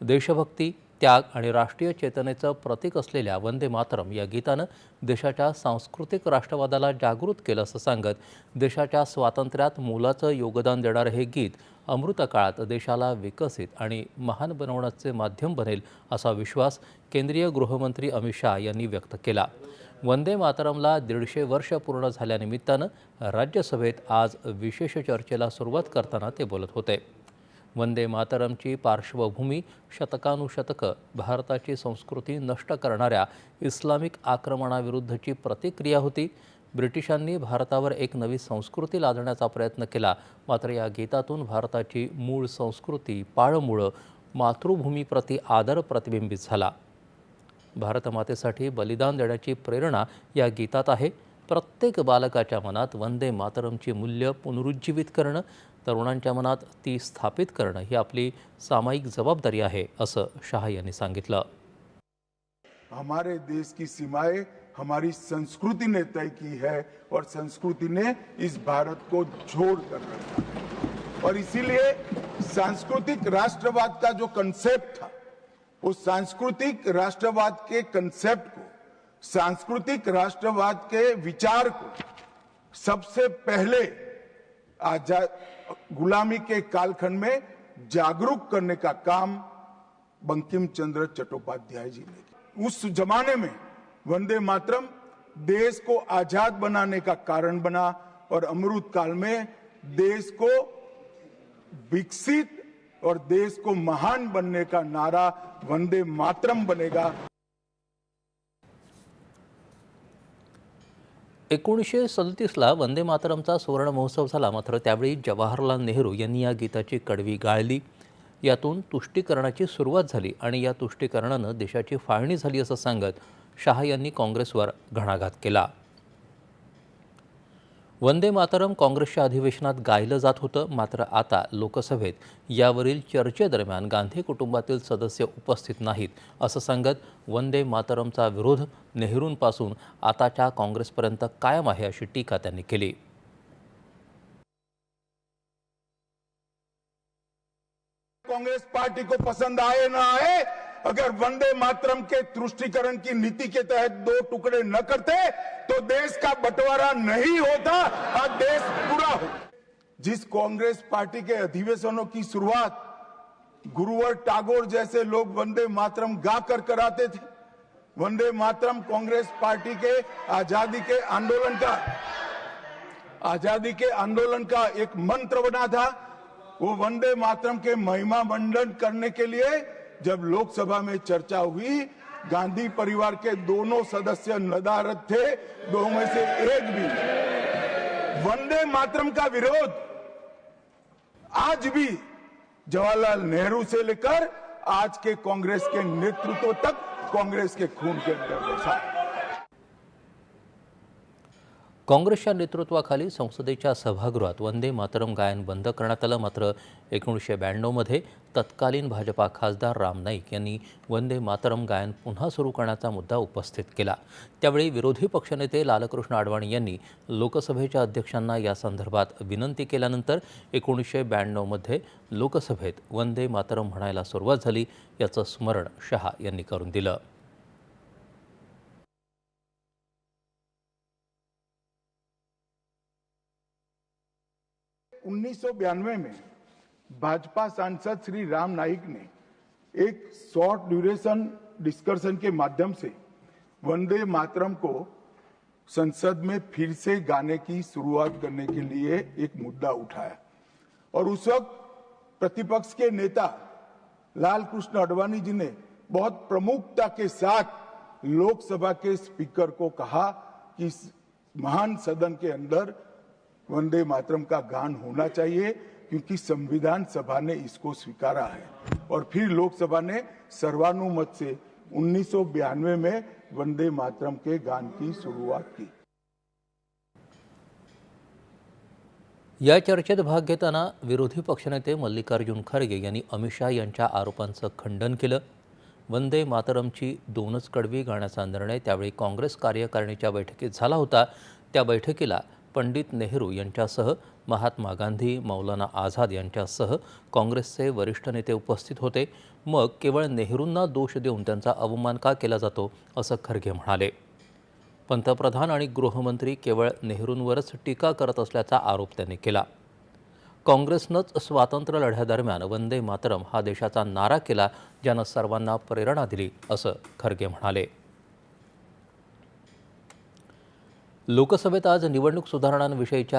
देशभक्ती त्याग आणि राष्ट्रीय चेतनेचं प्रतीक असलेल्या वंदे मातरम या गीतानं देशाच्या सांस्कृतिक राष्ट्रवादाला जागृत केलं असं सांगत देशाच्या स्वातंत्र्यात मोलाचं योगदान देणारं हे गीत अमृतकाळात देशाला विकसित आणि महान बनवण्याचे माध्यम बनेल असा विश्वास केंद्रीय गृहमंत्री अमित शहा यांनी व्यक्त केला. वंदे मातरमला दीडशे वर्ष पूर्ण झाल्यानिमित्तानं राज्यसभेत आज विशेष चर्चेला सुरुवात करताना ते बोलत होते. वंदे मातरमची पार्श्वभूमी शतकानुशतकं भारताची संस्कृती नष्ट करणाऱ्या इस्लामिक आक्रमणाविरुद्धची प्रतिक्रिया होती. ब्रिटिशांनी भारतावर एक नवी संस्कृती लादण्याचा प्रयत्न केला. मात्र या गीतातून भारताची मूळ संस्कृती पाळमुळं मातृभूमीप्रती आदर प्रतिबिंबित झाला. भारतमातेसाठी बलिदान देण्याची प्रेरणा या गीतात आहे. प्रत्येक बालकाच्या मनात वंदे मातरमची मूल्य पुनरुज्जीवित करणं तरुणांच्या मनात ती स्थापित करणं ही आपली सामायिक जबाबदारी आहे, असं शहा यांनी सांगितलं. हमारे देश की सीमाएँ हमारी संस्कृति ने तय की है और संस्कृति ने इस भारत को जोड़ कर रखा है। और इसीलिए सांस्कृतिक राष्ट्रवाद का जो कंसेप्ट था, उस सांस्कृतिक राष्ट्रवाद के कंसेप्ट को, सांस्कृतिक राष्ट्रवाद के विचार को सबसे पहले आज़ाद गुलामी के कालखंड में जागरूक करने का काम बंकिम चंद्र चट्टोपाध्याय जी ने उस जमाने में वंदे मातरम देश को आज़ाद बनाने का कारण बना और अमृत काल में देश को विकसित और देश को महान बनने का नारा वंदे मातरम बनेगा। एकोणीसशे सदतीसला वंदे मातरमचा सुवर्ण महोत्सव झाला. मात्र त्यावेळी जवाहरलाल नेहरू यांनी या गीताची कडवी गाळली यातून तुष्टीकरणाची सुरुवात झाली आणि या तुष्टीकरणानं देशाची फाळणी झाली असं सांगत शहा यांनी काँग्रेसवर घणाघात केला. वंदे मातरम काँग्रेसच्या अधिवेशनात गायलं जात होतं मात्र आता लोकसभेत यावरील चर्चेदरम्यान गांधी कुटुंबातील सदस्य उपस्थित नाहीत असं सांगत वंदे मातरमचा विरोध नेहरूंपासून आताच्या काँग्रेसपर्यंत कायम आहे अशी टीका त्यांनी केली. कांग्रेस पार्टी को पसंद आए ना आए अगर वंदे मातरम के तुष्टिकरण की नीति के तहत दो टुकड़े न करते तो देश का बंटवारा नहीं होता, और देश पूरा हो। जिस कांग्रेस पार्टी के अधिवेशनों की शुरुआत गुरुवर टागोर जैसे लोग वंदे मातरम गा कर कराते थे, वंदे मातरम कांग्रेस पार्टी के आज़ादी के आंदोलन का, आज़ादी के आंदोलन का एक मंत्र बना था, वो वंदे मातरम के महिमा मंडन करने के लिए जब लोकसभा में चर्चा हुई, गांधी परिवार के दोनों सदस्य नदारत थे, दो में से एक भी। वंदे मातरम का विरोध। आज भी जवाहरलाल नेहरू से लेकर आज के कांग्रेस के नेतृत्व तक कांग्रेस के खून के अंदर काँग्रेसच्या नेतृत्वाखाली संसदेच्या सभागृहात वंदे मातरम गायन बंद करण्यात आलं. मात्र एकोणीसशे ब्याण्णवमध्ये तत्कालीन भाजपा खासदार राम नाईक यांनी वंदे मातरम गायन पुन्हा सुरू करण्याचा मुद्दा उपस्थित केला. त्यावेळी विरोधी पक्षनेते लालकृष्ण आडवाणी यांनी लोकसभेच्या अध्यक्षांना या संदर्भात विनंती केल्यानंतर एकोणीसशे ब्याण्णवमध्ये लोकसभेत वंदे मातरम म्हणायला सुरुवात झाली याचं स्मरण शहा यांनी करून दिलं. उन्नीस में भाजपा सांसद श्री राम नाईक ने एक शॉर्ट ड्यूरेशन डिस्कशन के माध्यम से वंदे मातरम को संसद में फिर से गाने की शुरुआत करने के लिए एक मुद्दा उठाया। और उस वक्त प्रतिपक्ष के नेता लाल कृष्ण अडवाणी जी ने बहुत प्रमुखता के साथ लोकसभा के स्पीकर को कहा कि महान सदन के अंदर वंदे मातरम का गान होना चाहिए क्योंकि संविधान सभा ने इसको स्वीकारा है। और फिर लोकसभा ने सर्वानुमत से उन्नीस में वंदे मातरम के गान की शुरुआत की। या चर्चेत भाग घेताना विरोधी पक्षनेते मल्लिकार्जुन खरगे यांनी अमित शहा यांच्या आरोपांचं खंडन केलं. वंदे मातरमची दोनच कडवी गाण्याचा निर्णय त्यावेळी काँग्रेस कार्यकारिणीच्या बैठकीत झाला होता. त्या बैठकीला पंडित नेहरू यांच्यासह महात्मा गांधी मौलाना आझाद यांच्यासह काँग्रेसचे वरिष्ठ नेते उपस्थित होते. मग केवळ नेहरूंना दोष देऊन त्यांचा अवमान का केला जातो असं खरगे म्हणाले. पंतप्रधान आणि गृहमंत्री केवळ नेहरूंवरच टीका करत असल्याचा आरोप त्यांनी केला. काँग्रेसनंच स्वातंत्र्य लढ्यादरम्यान वंदे मातरम हा देशाचा नारा केला ज्यानं सर्वांना प्रेरणा दिली असं खरगे म्हणाले. लोकसभेत आज निवडणूक सुधारणांविषयीच्या